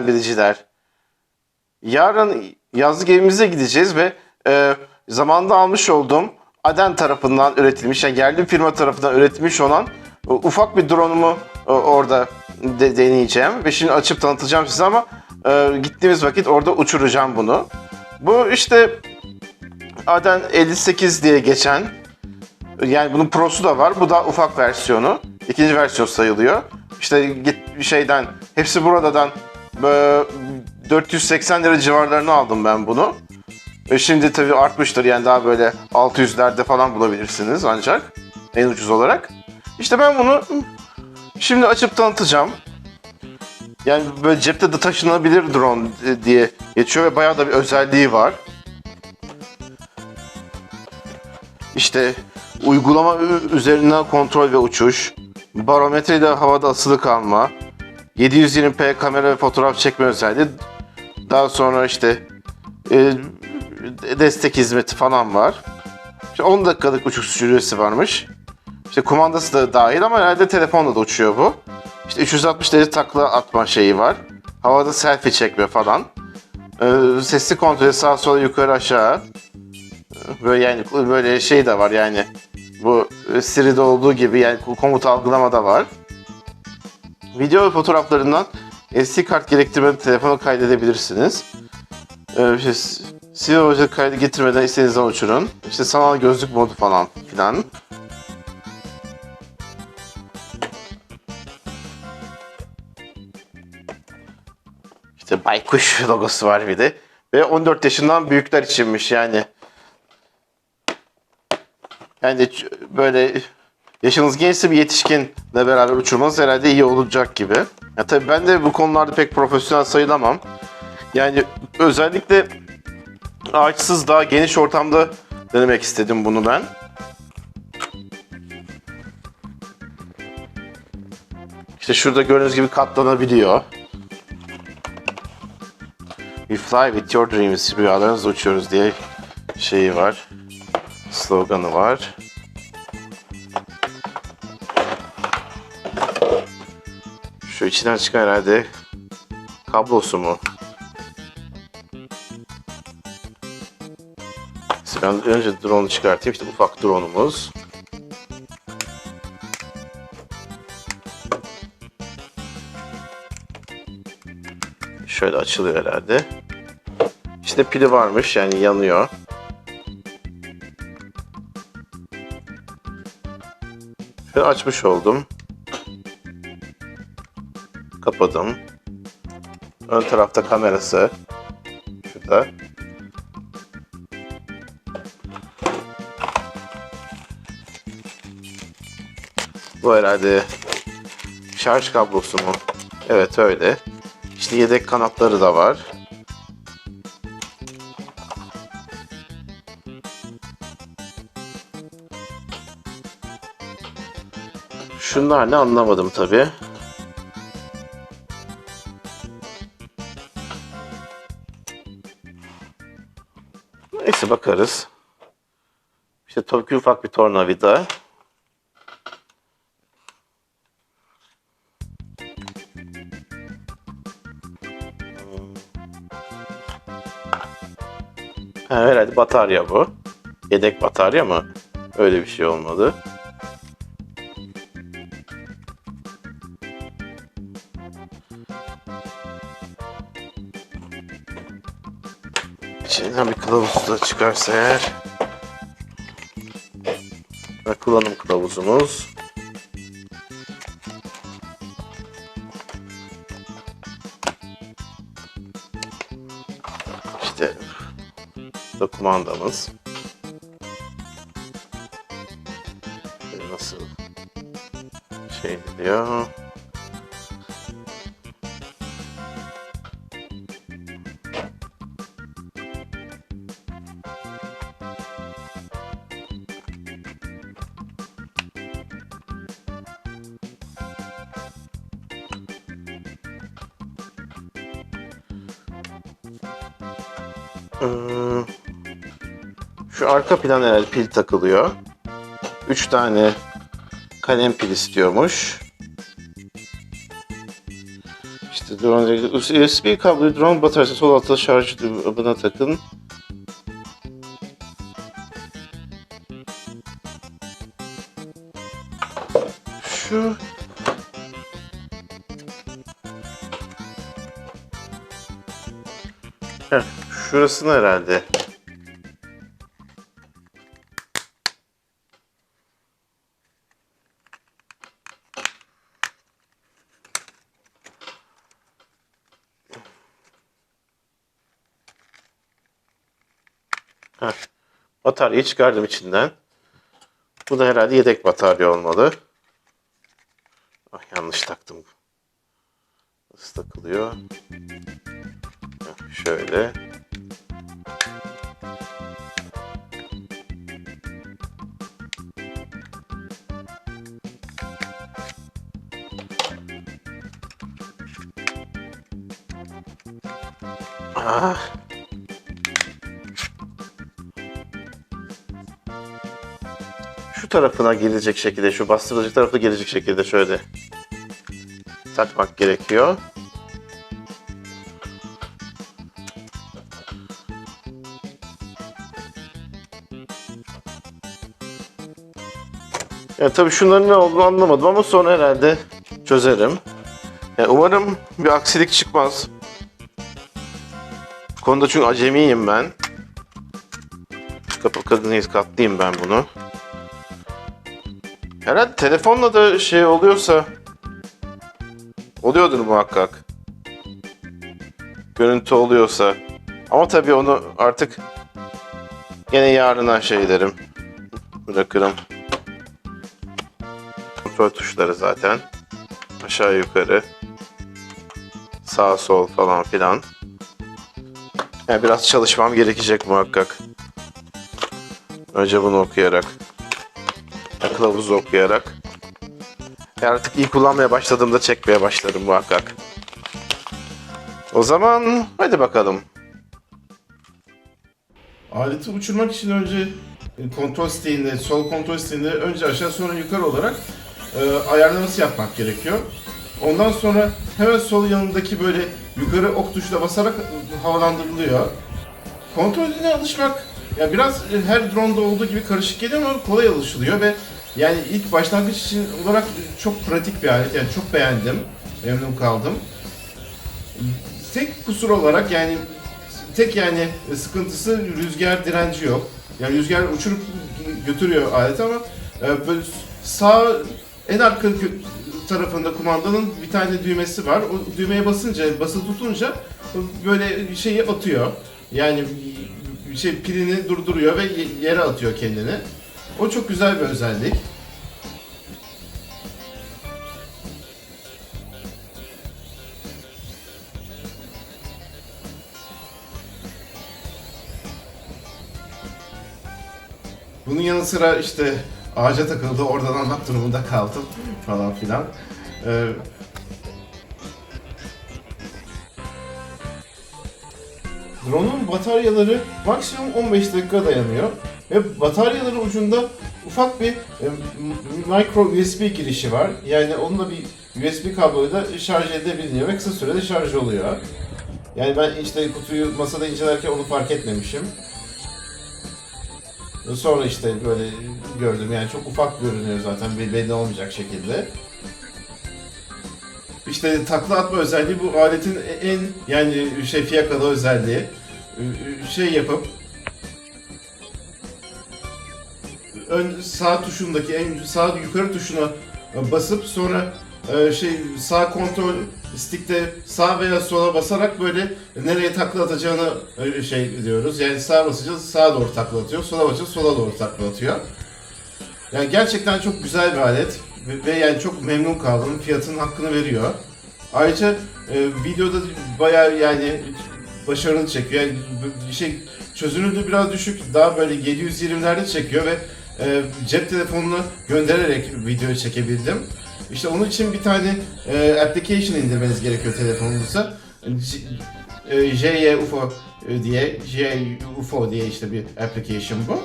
Eren Biliciler. Yarın yazlık evimize gideceğiz ve e, zamanında almış olduğum Aden tarafından üretilmiş, yani yerli firma tarafından üretilmiş olan e, ufak bir drone'umu e, orada de- deneyeceğim. Ve şimdi açıp tanıtacağım size ama e, gittiğimiz vakit orada uçuracağım bunu. Bu işte Aden 58 diye geçen yani bunun Pro'su da var. Bu da ufak versiyonu. İkinci versiyon sayılıyor. İşte git şeyden hepsi buradan böyle 480 lira civarlarına aldım ben bunu. E şimdi tabii artmıştır yani daha böyle 600'lerde falan bulabilirsiniz ancak en ucuz olarak. İşte ben bunu şimdi açıp tanıtacağım. Yani böyle cepte de taşınabilir drone diye geçiyor ve bayağı da bir özelliği var. İşte uygulama üzerinden kontrol ve uçuş, barometre ile havada asılı kalma, 720p kamera ve fotoğraf çekme özelliği, daha sonra işte e, destek hizmeti falan var. İşte 10 dakikalık uçuş süresi varmış. İşte kumandası da dahil ama herhalde telefonla da uçuyor bu. İşte 360 derece takla atma şeyi var. Havada selfie çekme falan. Ee, sesli kontrol sağa sola yukarı aşağı. Böyle yani böyle şey de var yani. Bu e, Siri'de olduğu gibi yani komut algılama da var. Video ve fotoğraflarından SD kart gerektirmeden telefona kaydedebilirsiniz. Ee, işte hoca kaydı getirmeden istediğiniz zaman uçurun. İşte sanal gözlük modu falan filan. İşte baykuş logosu var bir de. Ve 14 yaşından büyükler içinmiş yani. Yani böyle yaşınız gençse bir yetişkinle beraber uçurmanız herhalde iyi olacak gibi. Ya tabii ben de bu konularda pek profesyonel sayılamam. Yani özellikle ağaçsız daha geniş ortamda denemek istedim bunu ben. İşte şurada gördüğünüz gibi katlanabiliyor. We fly with your dreams. Rüyalarınızla uçuyoruz diye şeyi var. Sloganı var. İçinden çıkan herhalde kablosu mu? Ben önce drone'u çıkartayım. İşte ufak drone'umuz. Şöyle açılıyor herhalde. İşte pili varmış yani yanıyor. Şöyle açmış oldum. Kapadım. Ön tarafta kamerası. Şurada. Bu herhalde şarj kablosu mu? Evet öyle. İşte yedek kanatları da var. Şunlar ne anlamadım tabi. Bakarız. İşte tabii ki ufak bir tornavida. Ha, herhalde batarya bu. Yedek batarya mı? Öyle bir şey olmadı. İçinden bir kılavuz da çıkarsa eğer. Ve kullanım kılavuzumuz. İşte da kumandamız. Nasıl şey diyor. Şu arka plan herhalde pil takılıyor. 3 tane kalem pil istiyormuş. İşte drone, USB kabloyu drone bataryası sol altta şarj buna takın. Şurasını herhalde. Heh, bataryayı çıkardım içinden. Bu da herhalde yedek batarya olmalı. Ah yanlış taktım. Nasıl takılıyor? Şöyle. Ah. Şu tarafına gelecek şekilde, şu bastırıcı tarafı gelecek şekilde şöyle takmak gerekiyor. Yani tabii şunların ne olduğunu anlamadım ama sonra herhalde çözerim. Yani umarım bir aksilik çıkmaz. Konuda çünkü acemiyim ben. Kapı kadınıyız katlayayım ben bunu. Herhalde telefonla da şey oluyorsa oluyordur muhakkak. Görüntü oluyorsa. Ama tabii onu artık yine yarına şey derim. Bırakırım. Kontrol tuşları zaten. Aşağı yukarı. Sağ sol falan filan. Yani biraz çalışmam gerekecek muhakkak. Önce bunu okuyarak. ya Kılavuzu okuyarak. E artık iyi kullanmaya başladığımda çekmeye başlarım muhakkak. O zaman hadi bakalım. Aleti uçurmak için önce e, kontrol siteğinde, sol kontrol siteğinde önce aşağı sonra yukarı olarak e, ayarlaması yapmak gerekiyor. Ondan sonra hemen sol yanındaki böyle yukarı ok tuşuna basarak havalandırılıyor. Kontrolüne alışmak ya biraz e, her drone'da olduğu gibi karışık geliyor ama kolay alışılıyor ve yani ilk başlangıç için olarak çok pratik bir alet yani çok beğendim. Memnun kaldım. Tek kusur olarak yani tek yani sıkıntısı rüzgar direnci yok. Yani rüzgar uçurup götürüyor alet ama e, böyle sağ en arka tarafında kumandanın bir tane düğmesi var. O düğmeye basınca, basılı tutunca böyle şeyi atıyor. Yani şey pilini durduruyor ve ye- yere atıyor kendini. O çok güzel bir özellik. Bunun yanı sıra işte ağaca takıldı, oradan almak durumunda kaldım falan filan. Ee, Drone'un bataryaları maksimum 15 dakika dayanıyor. Ve bataryaları ucunda ufak bir e, micro USB girişi var. Yani onunla bir USB kabloyla şarj edebiliyor ve kısa sürede şarj oluyor. Yani ben işte kutuyu masada incelerken onu fark etmemişim. Sonra işte böyle gördüm yani çok ufak görünüyor zaten belli olmayacak şekilde. İşte takla atma özelliği bu aletin en yani şey fiyakalı özelliği. Şey yapıp ön sağ tuşundaki en sağ yukarı tuşuna basıp sonra e, şey sağ kontrol stickte sağ veya sola basarak böyle nereye takla atacağını e, şey diyoruz. Yani sağ basacağız sağa doğru takla atıyor. Sola basacağız sola doğru takla atıyor. Yani gerçekten çok güzel bir alet ve, ve yani çok memnun kaldım. Fiyatının hakkını veriyor. Ayrıca e, videoda bayağı yani başarılı çekiyor. Yani şey çözünürlüğü biraz düşük. Daha böyle 720'lerde çekiyor ve e, cep telefonunu göndererek video çekebildim. İşte onun için bir tane e, application indirmeniz gerekiyor telefonunuza. J- e, JUFO diye, JUFO diye işte bir application bu.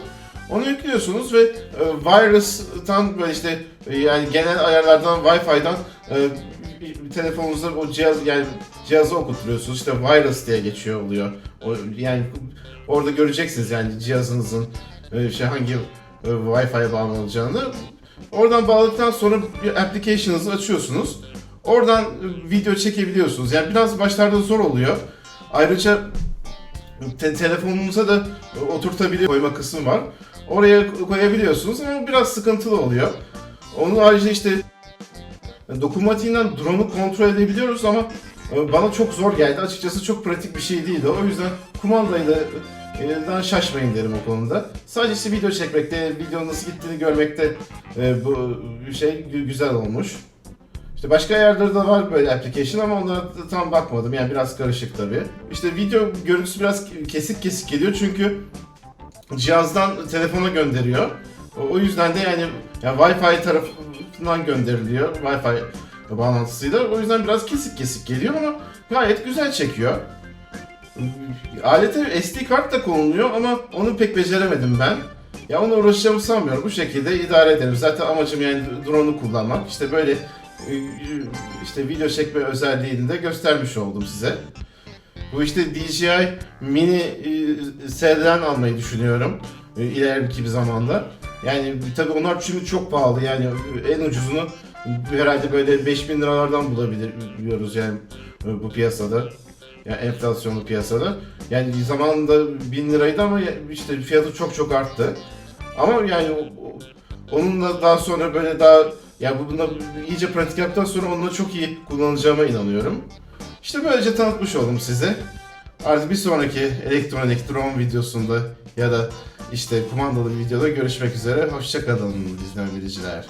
Onu yüklüyorsunuz ve e, wireless'tan böyle işte e, yani genel ayarlardan Wi-Fi'den e, telefonunuzda o cihaz yani cihazı okutturuyorsunuz. İşte wireless diye geçiyor oluyor. O, yani orada göreceksiniz yani cihazınızın e, şey hangi e, Wi-Fi'ye bağlanacağını. Oradan bağladıktan sonra bir application'ınızı açıyorsunuz. Oradan e, video çekebiliyorsunuz. Yani biraz başlarda zor oluyor. Ayrıca te- telefonunuza da e, oturtabiliyor koyma kısmı var. Oraya ko- koyabiliyorsunuz ama biraz sıkıntılı oluyor. Onun haricinde işte e, dokunmatiğinden drone'u kontrol edebiliyoruz ama e, bana çok zor geldi. Açıkçası çok pratik bir şey değildi. O yüzden kumandayla e, dan şaşmayın derim o konuda. Sadece işte video çekmekte, videonun nasıl gittiğini görmekte bu şey gü- güzel olmuş. İşte başka yerlerde de var böyle application ama onlara tam bakmadım. Yani biraz karışık tabii. İşte video görüntüsü biraz kesik kesik geliyor çünkü cihazdan telefona gönderiyor. O- yüzden de yani, yani Wi-Fi tarafından gönderiliyor. Wi-Fi bağlantısıyla. O yüzden biraz kesik kesik geliyor ama gayet güzel çekiyor. Alete SD kart da konuluyor ama onu pek beceremedim ben. Ya ona uğraşacağımı sanmıyorum. Bu şekilde idare ederim. Zaten amacım yani drone'u kullanmak. İşte böyle işte video çekme özelliğini de göstermiş oldum size. Bu işte DJI Mini e, S'den almayı düşünüyorum e, ileriki bir zamanda. Yani tabii onlar şimdi çok pahalı yani en ucuzunu herhalde böyle 5000 liralardan bulabiliyoruz yani e, bu piyasada. Yani enflasyonlu piyasada. Yani zamanında 1000 liraydı ama işte fiyatı çok çok arttı. Ama yani onunla daha sonra böyle daha yani bu bunda iyice pratik yaptıktan sonra onunla çok iyi kullanacağıma inanıyorum. İşte böylece tanıtmış oldum size. Artık bir sonraki elektronik drone videosunda ya da işte kumandalı videoda görüşmek üzere. Hoşçakalın izleyen.